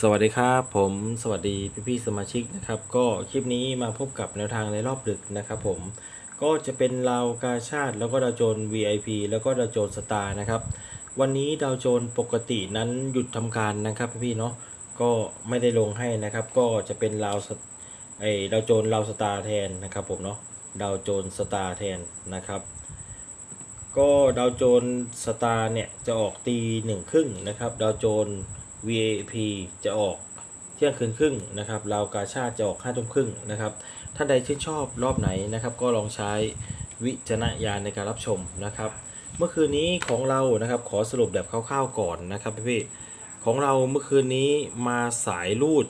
สวัสดีครับผมสวัสดีพี่พี่ๆสมาชิกนะครับ ก็คลิปนี้มาพบกับแนวทางในรอบดึกนะครับผมก็จะเป็นราวกาชาติ แล้วก็ดาวโจน VIP แล้วก็ดาวโจนสตาร์นะครับ วันนี้ดาวโจนปกตินั้นหยุดทำการนะครับพี่พี่ๆเนาะก็ไม่ได้ลงให้นะครับ ก็จะเป็นราวไอดาวโจนราวสตาร์แทนนะครับผมเนาะดาวโจนสตาร์แทนนะครับ ก็ดาวโจนสตาร์เนี่ยจะออกตีหนึ่งครึ่งนะครับดาวโจน VAP จะออกเที่ยงคืนครึ่งนะครับลาวกาชาติจะออกห้าทุ่มครึ่งนะครับท่านใดชื่นชอบรอบไหนนะครับก็ลองใช้วิจารณญาณในการรับชมนะครับ เมื่อคืนนี้ของเรานะครับขอสรุปแบบคร่าวๆก่อนนะครับพี่ๆของเราเมื่อคืนนี้มาสายรูด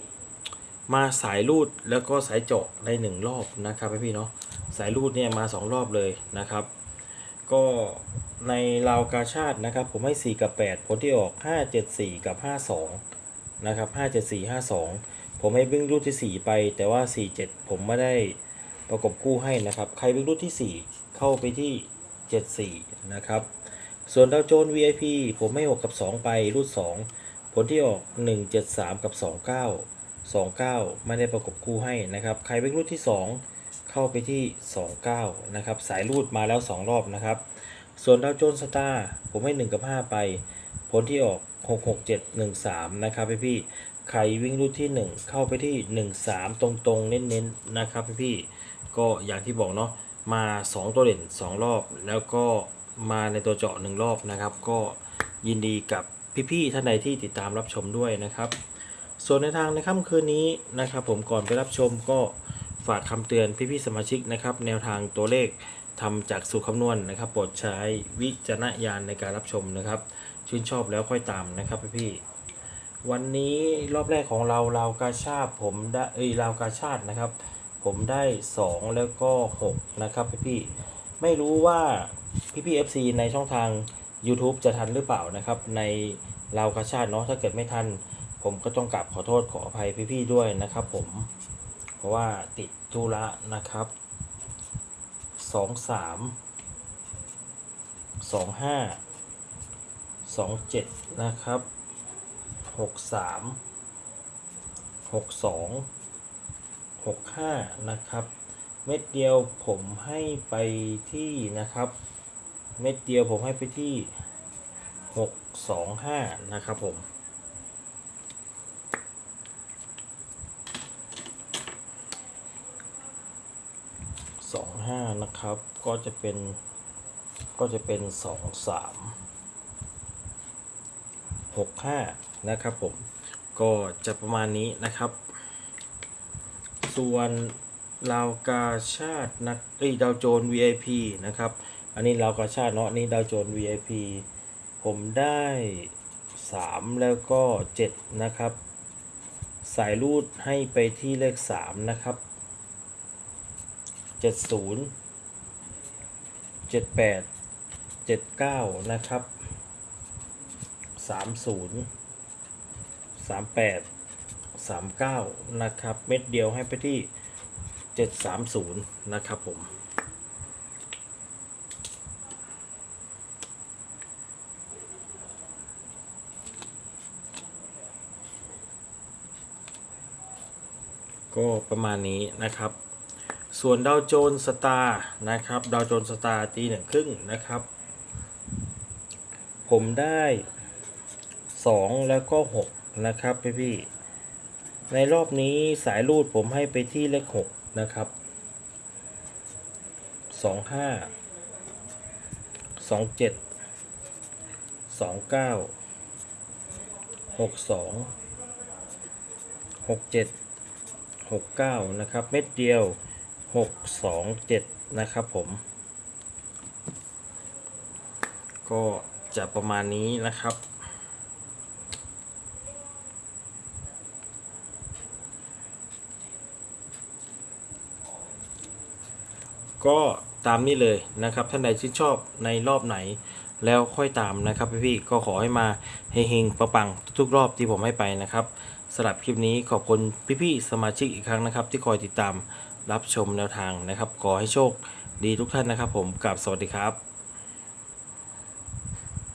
มาสายรูดแล้วก็สายเจาะในหนึ่งรอบนะครับพี่ๆเนาะสายรูดเนี่ยมาสองรอบเลยนะครับ ก็ในราวกาชาตินะครับ ผมให้ 4 กับ 8 ผลที่ออก 5 7 4 กับ 52 นะครับ 5 7 4 5 2 ผมให้วิ่งรูดที่ 4 ไป แต่ว่า 4 7 ผมไม่ได้ประกบคู่ให้นะครับ ใครวิ่งรูดที่ 4 เข้าไปที่ 74 นะครับ ส่วนดาวโจน VIP ผมให้ 6 กับ 2 ไปรูด2ผลที่ออก 1 7 3 กับ 29 29 ไม่ได้ประกบคู่ให้นะครับ ใครวิ่งรูดที่ 2 เข้าไปที่ 29 นะครับ สายรูดมาแล้ว 2 รอบนะครับ ส่วนดาวโจนสตาร์ผมให้ 1 กับ 5 ไป ผลที่ออก 6 6 7 1 3 นะครับพี่พี่ใครวิ่งรูดที่ 1 เข้าไปที่ 1 3 ตรงๆ เน้นๆ นะครับพี่พี่ก็อย่างที่บอกเนาะมา 2 ตัวเด่น 2 รอบ แล้วก็มาในตัวเจาะ 1 รอบนะครับ ก็ยินดีกับพี่ๆท่านใดที่ติดตามรับชมด้วยนะครับ ส่วนในทางในค่ำคืนนี้นะครับ ผมก่อนไปรับชมก็ ฝากคำเตือนพี่ๆสมาชิกนะครับ แนวทางตัวเลขทำจากสูตรคำนวณนะครับ โปรดใช้วิจารณญาณในการรับชมนะครับ ชื่นชอบแล้วค่อยตามนะครับพี่ๆวันนี้รอบแรกของเราราวกาชาติผมได้เอ้ยราวกาชาตินะครับ ผมได้ 2 แล้วก็ 6 นะครับพี่ๆไม่รู้ว่าพี่ๆ FC ในช่องทาง YouTube จะทันหรือเปล่านะครับ ในราวกาชาติเนาะถ้าเกิดไม่ทัน ผมก็ต้องกลับขอโทษขออภัยพี่ๆด้วยนะครับผม ราะว่าติดธุระนะครับสองสามสองห้าสองเจ็ดนะครับหกสามหกสองหกห้านะครับ เม็ดเดียวผมให้ไปที่นะครับ เม็ดเดียวผมให้ไปที่หกสองห้านะครับผม สองห้านะครับ ก็จะเป็น ก็จะเป็นสองสามหกห้านะครับผม ก็จะประมาณนี้นะครับ ส่วนลาวกาชาตินะเอ้ยดาวโจน VIP นะครับ อันนี้ลาวกาชาติเนาะนี่ดาวโจน VIP ผมได้สามแล้วก็เจ็ดนะครับ สายรูดให้ไปที่เลขสามนะครับ เจ็ดศูนย์เจ็ดแปดเจ็ดเก้านะครับสามศูนย์สามแปดสามเก้านะครับ เม็ดเดียวให้ไปที่เจ็ดสามศูนย์นะครับผมก็ประมาณนี้นะครับ ส่วนดาวโจนสตาร์นะครับดาวโจนสตาร์ตีหนึ่งครึ่งนะครับ ผมได้ 2 แล้วก็ 6 นะครับพี่พี่ในรอบนี้สายรูดผมให้ไปที่เลข 6 นะครับ 25 27 29 62 67 69 นะครับ เม็ดเดียว 627นะครับผม ก็จะประมาณนี้นะครับก็ตามนี้เลยนะครับ ท่านใดชื่นชอบในรอบไหน แล้วค่อยตามนะครับพี่ๆก็ขอให้มาเฮงๆประปังทุกๆรอบที่ผมให้ไปนะครับ สำหรับคลิปนี้ขอบคุณพี่ๆสมาชิกอีกครั้งนะครับ ที่คอยติดตามรับชมแนวทางนะครับ ขอให้โชคดีทุกท่านนะครับ ผมกับสวัสดีครับ